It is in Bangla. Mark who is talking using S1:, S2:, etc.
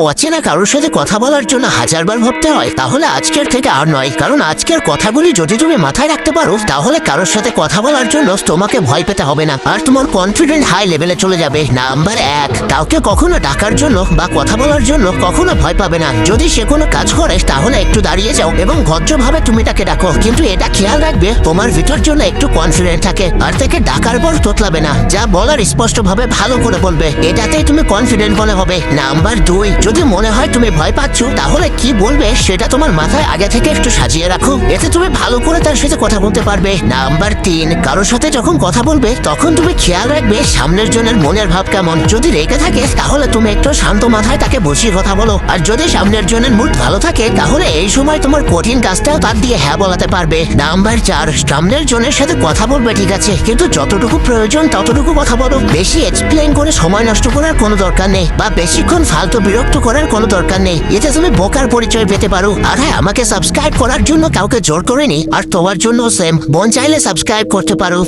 S1: অচেনা কারোর সাথে কথা বলার জন্য হাজারবার ভাবতে হয়, তাহলে আজকের থেকে আর নয়। কারণ আজকের কথাগুলি যদি তুমি মাথায় রাখতে পারো, তাহলে কারোর সাথে কথা বলার জন্য তোমাকে ভয় পেতে হবে না। আর তোমার কনফিডেন্ট হাই লেভেলে চলে যাবে। নাম্বার এক, কাউকে কখনো ডাকার জন্য বা কথা বলার জন্য কখনো ভয় পাবে না। যদি সে কোনো কাজ করে, তাহলে একটু দাঁড়িয়ে যাও এবং ভদ্রভাবে তুমি তাকে ডাকো। কিন্তু এটা খেয়াল রাখবে, তোমার ভিতর জন্য একটু কনফিডেন্ট থাকে। আর তাকে ডাকার পর তোতলাবে না, যা বলার স্পষ্টভাবে ভালো করে বলবে। এটাতেই তুমি কনফিডেন্ট বলে হবে। নাম্বার দুই যদি মনে হয় তুমি ভয় পাচ্ছ, তাহলে কি বলবে সেটা তোমার মাথায় আগে থেকে একটু সাজিয়ে রাখো। এতে তুমি ভালো করে তার সাথে কথা বলতে পারবে। নাম্বার তিন, কারোর সাথে যখন কথা বলবে, তখন তুমি খেয়াল রাখবে সামনের জনের মনের ভাব কেমন। যদি রেগে থাকে, তাহলে তুমি একটু শান্ত মাথায় তাকে বসিয়ে কথা বলো। আর যদি সামনের জনের মুড ভালো থাকে, তাহলে এই সময় তোমার কঠিন কাজটাও তার দিয়ে হ্যাঁ বলাতে পারবে। নাম্বার চার, সামনের জনের সাথে কথা বলবে ঠিক আছে, কিন্তু যতটুকু প্রয়োজন ততটুকু কথা বলো। বেশি এক্সপ্লেন করে সময় নষ্ট করার কোনো দরকার নেই, বা বেশিক্ষণ ফালতু বিরক্ত করার কোনো দরকার নেই। এতে তুমি বোকার পরিচয় পেতে পারো। আর হ্যাঁ আমাকে সাবস্ক্রাইব করার জন্য কাউকে জোর করেনি আর তোমার জন্য সেম বোন চাইলে সাবস্ক্রাইব করতে পারো।